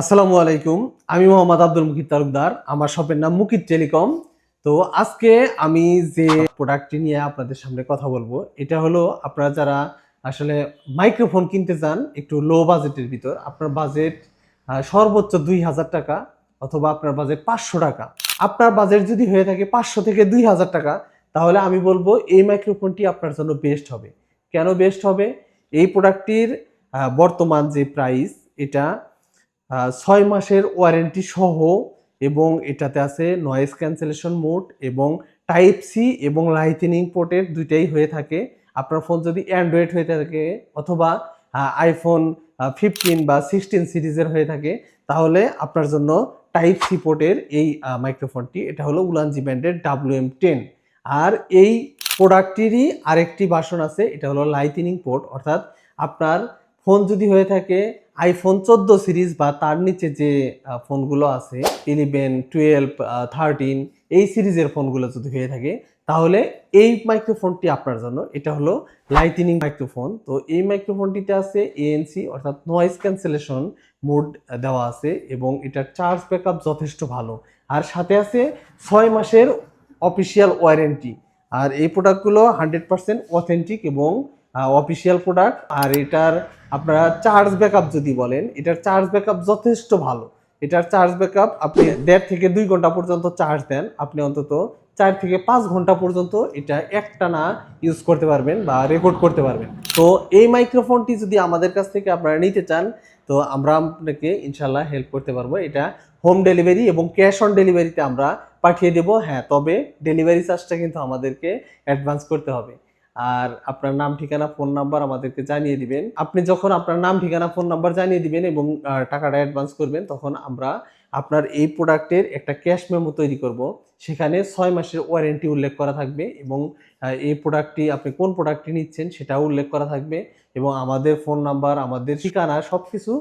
আসসালামু আলাইকুম। আমি মোহাম্মদ আব্দুল মুকিত তালুকদার। আমার শপের নাম মুকিত টেলিকম। তো আজকে আমি যে প্রোডাক্টটি নিয়ে আপনাদের সামনে কথা বলব, এটা হলো আপনারা যারা আসলে মাইক্রোফোন কিনতে চান একটু লো বাজেটের ভিতর, আপনার বাজেট সর্বোচ্চ দুই হাজার টাকা অথবা আপনার বাজেট পাঁচশো টাকা। আপনার বাজেট যদি হয়ে থাকে পাঁচশো থেকে দুই হাজার টাকা, তাহলে আমি বলব এই মাইক্রোফোনটি আপনার জন্য বেস্ট হবে। কেন বেস্ট হবে? এই প্রোডাক্টটির বর্তমান যে প্রাইস এটা ছয় মাসের ওয়ারেন্টি সহ এবং এটাতে আছে নয়েজ ক্যান্সেলেশন মোড এবং টাইপ সি এবং লাইটেনিং পোর্টের দুইটাই হয়ে থাকে। আপনার ফোন যদি অ্যান্ড্রয়েড হয়ে থাকে অথবা আইফোন ফিফটিন বা সিক্সটিন সিরিজের হয়ে থাকে, তাহলে আপনার জন্য টাইপ সি পোর্টের এই মাইক্রোফোনটি এটা হলো উলানজি ব্যান্ডের ডাব্লিউ এম টেন আর এই প্রোডাক্টটিরই আরেকটি বাসন আছে, এটা হলো লাইটেনিং পোর্ট অর্থাৎ আপনার ফোন যদি হয়ে থাকে আইফোন চোদ্দ সিরিজ বা তার নিচে যে ফোনগুলো আছে ইলেভেন টুয়েলভ থার্টিন এই সিরিজের ফোনগুলো যদি হয়ে থাকে, তাহলে এই মাইক্রোফোনটি আপনার জন্য, এটা হলো লাইটিনিং মাইক্রোফোন তো এই মাইক্রোফোনটিতে আছে এএনসি অর্থাৎ নয়েজ ক্যান্সেলেশন মোড দেওয়া আছে এবং এটার চার্জ ব্যাকআপ যথেষ্ট ভালো। আর সাথে আছে ছয় মাসের অফিসিয়াল ওয়ারেন্টি আর এই প্রোডাক্টগুলো হান্ড্রেড পার্সেন্ট অথেন্টিক এবং অফিসিয়াল প্রোডাক্ট আর এটার আপনারা চার্জ ব্যাকআপ যদি বলেন, এটার চার্জ ব্যাকআপ যথেষ্ট ভালো। এটার চার্জ ব্যাকআপ আপনি দেড় থেকে দুই ঘণ্টা পর্যন্ত চার্জ দেন। আপনি অন্তত চার থেকে পাঁচ ঘণ্টা পর্যন্ত এটা একটানা ইউজ করতে পারবেন বা রেকর্ড করতে পারবেন। তো এই মাইক্রোফোনটি যদি আমাদের কাছ থেকে আপনারা নিতে চান, তো আমরা আপনাকে ইনশাল্লাহ হেল্প করতে পারব। এটা হোম ডেলিভারি এবং ক্যাশ অন ডেলিভারিতে আমরা পাঠিয়ে দেবো। হ্যাঁ তবে ডেলিভারি চার্জটা কিন্তু আমাদেরকে অ্যাডভান্স করতে হবে। আর আপনার নাম, ঠিকানা ফোন নাম্বার আমাদেরকে জানিয়ে দিবেন। আপনি যখন আপনার নাম, ঠিকানা ফোন নাম্বার জানিয়ে দিবেন এবং টাকাটা অ্যাডভান্স করবেন, তখন আমরা আপনার এই প্রোডাক্টের একটা ক্যাশ মেমো তৈরি করব। সেখানে ছয় মাসের ওয়ারেন্টি উল্লেখ করা থাকবে এবং এই প্রোডাক্টটি আপনি কোন প্রোডাক্টটি নিচ্ছেন সেটাও উল্লেখ করা থাকবে এবং আমাদের ফোন নাম্বার আমাদের ঠিকানা সব কিছু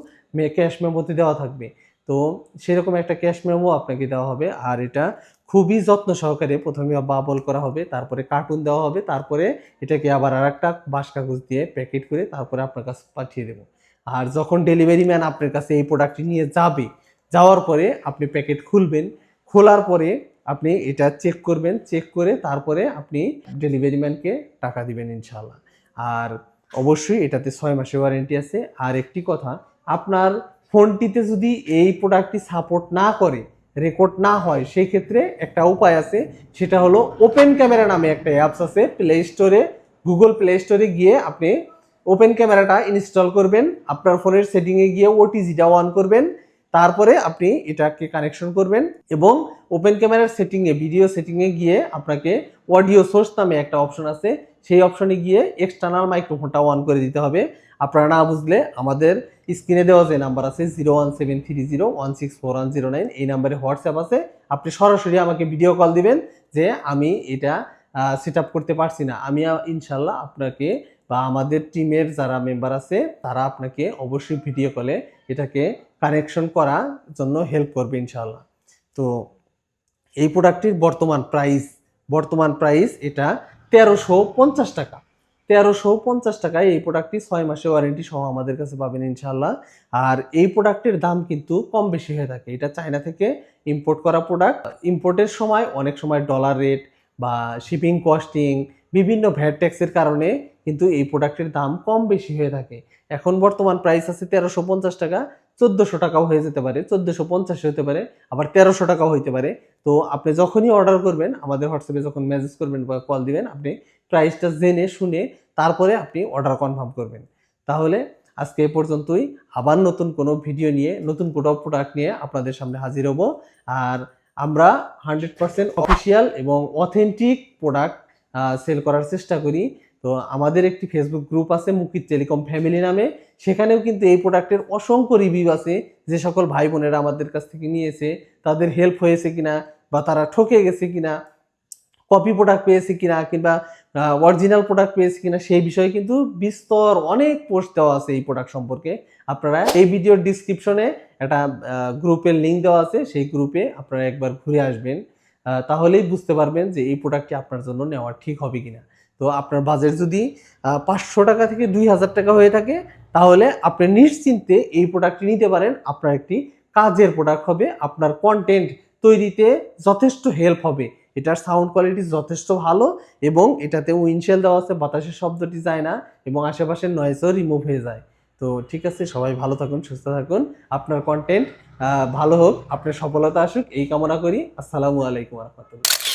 ক্যাশ মেমোতে দেওয়া থাকবে। তো সেরকম একটা ক্যাশ মেমো আপনাকে দেওয়া হবে। আর এটা খুবই যত্ন সহকারে প্রথমে বাবল করা হবে, তারপরে কার্টুন দেওয়া হবে, তারপরে এটাকে আবার আর একটা বাঁশ কাগজ দিয়ে প্যাকেট করে তারপরে আপনার কাছে পাঠিয়ে দেবো। আর যখন ডেলিভারি ম্যান আপনার কাছে এই প্রোডাক্টটি নিয়ে যাবে, যাওয়ার পরে আপনি প্যাকেট খুলবেন, খোলার পরে আপনি এটা চেক করবেন চেক করে তারপরে আপনি ডেলিভারি ম্যানকে টাকা দিবেন ইনশাল্লাহ আর অবশ্যই এটাতে ছয় মাসের ওয়ারেন্টি আছে। আর একটি কথা, আপনার ফোনটিতে যদি এই প্রোডাক্টটি সাপোর্ট না করে রেকর্ড না হয়, সেই ক্ষেত্রে একটা উপায় আছে, সেটা হলো ওপেন ক্যামেরা নামে একটা অ্যাপস আছে প্লে স্টোরে গুগল প্লে স্টোরে গিয়ে আপনি ওপেন ক্যামেরাটা ইনস্টল করবেন, আপনার ফোনের সেটিংয়ে গিয়ে ওটিজিটা অন করবেন, তারপরে আপনি এটাকে কানেকশন করবেন এবং ওপেন ক্যামেরার সেটিংয়ে ভিডিও সেটিংয়ে গিয়ে আপনাকে অডিও সোর্স নামে একটা অপশন আছে সেই অপশনে গিয়ে এক্সটার্নাল মাইক্রোফোনটা অন করে দিতে হবে। আপনারা না বুঝলে আমাদের স্ক্রিনে দেওয়া যে নাম্বার আছে zero one seven three zero one six four one zero nine এই নাম্বারে হোয়াটসঅ্যাপ আছে। আপনি সরাসরি আমাকে ভিডিও কল দিবেন যে আমি এটা সেট করতে পারছি না। আমি ইনশাল্লাহ আপনাকে বা আমাদের টিমের যারা মেম্বার আছে, তারা আপনাকে অবশ্যই ভিডিও কলে এটাকে কানেকশন করার জন্য হেল্প করবে ইনশাল্লাহ তো এই প্রোডাক্টটির বর্তমান প্রাইস বর্তমান প্রাইস এটা তেরোশো পঞ্চাশ টাকা। তেরোশো পঞ্চাশ টাকায় এই প্রোডাক্টটি ছয় মাসে ওয়ারেন্টি সহ আমাদের কাছে পাবেন ইনশাল্লাহ আর এই প্রোডাক্টের দাম কিন্তু কম বেশি হয়ে থাকে। এটা চায়না থেকে ইম্পোর্ট করা প্রোডাক্ট ইম্পোর্টের সময় অনেক সময় ডলার রেট বা শিপিং কস্টিং বিভিন্ন ভ্যাট ট্যাক্সের কারণে কিন্তু এই প্রোডাক্টের দাম কম বেশি হয়ে থাকে। এখন বর্তমান প্রাইস আছে তেরোশো পঞ্চাশ টাকা। চোদ্দোশো টাকাও হয়ে যেতে পারে। চোদ্দোশো পঞ্চাশ হতে পারে। আবার তেরোশো টাকাও হইতে পারে। তো আপনি যখনই অর্ডার করবেন, আমাদের হোয়াটসঅ্যাপে যখন মেসেজ করবেন বা কল দিবেন, আপনি প্রাইসটা জেনে, শুনে তারপরে আপনি অর্ডার কনফার্ম করবেন। তাহলে আজকে এ পর্যন্তই। আবার নতুন কোনো ভিডিও নিয়ে, নতুন কোনো প্রোডাক্ট নিয়ে আপনাদের সামনে হাজির হব। আর আমরা হান্ড্রেড পার্সেন্ট অফিসিয়াল এবং অথেন্টিক প্রোডাক্ট সেল করার চেষ্টা করি। তো আমাদের একটি ফেসবুক গ্রুপ আছে মুকিত টেলিকম ফ্যামিলি নামে। সেখানেও কিন্তু এই প্রোডাক্টের অসংখ্য রিভিউ আছে। যে সকল ভাই বোনেরা আমাদের কাছ থেকে নিয়েছে, তাদের হেল্প হয়েছে কিনা বা তারা ঠকে গেছে কিনা কপি প্রোডাক্ট পেয়েছে কিনা কিংবা অরিজিনাল প্রোডাক্ট পেয়েছে কিনা, সেই বিষয়ে কিন্তু বিস্তর অনেক পোস্ট দেওয়া আছে এই প্রোডাক্ট সম্পর্কে। আপনারা এই ভিডিওর ডিসক্রিপশনে একটা গ্রুপের লিঙ্ক দেওয়া আছে, সেই গ্রুপে আপনারা একবার ঘুরে আসবেন। তাহলেই বুঝতে পারবেন যে এই প্রোডাক্টটি আপনার জন্য নেওয়া ঠিক হবে কিনা। তো আপনার বাজেট যদি পাঁচশো টাকা থেকে দুই হাজার টাকা হয়ে থাকে, তাহলে আপনি নিশ্চিন্তে এই প্রোডাক্টটি নিতে পারেন। আপনার একটি কাজের প্রোডাক্ট হবে, আপনার কন্টেন্ট তৈরিতে যথেষ্ট হেল্প হবে। এটার সাউন্ড কোয়ালিটি যথেষ্ট ভালো এবং এটাতে উইন্ডশেল দেওয়া আছে, বাতাসের শব্দটি যায় না এবং আশেপাশের নয়েজও রিমুভ হয়ে যায়। তো ঠিক আছে, সবাই ভালো থাকুন, সুস্থ থাকুন। আপনার কন্টেন্ট ভালো হোক, আপনার সফলতা আসুক, এই কামনা করি। আসসালামু আলাইকুম রহমতুল্লাহ।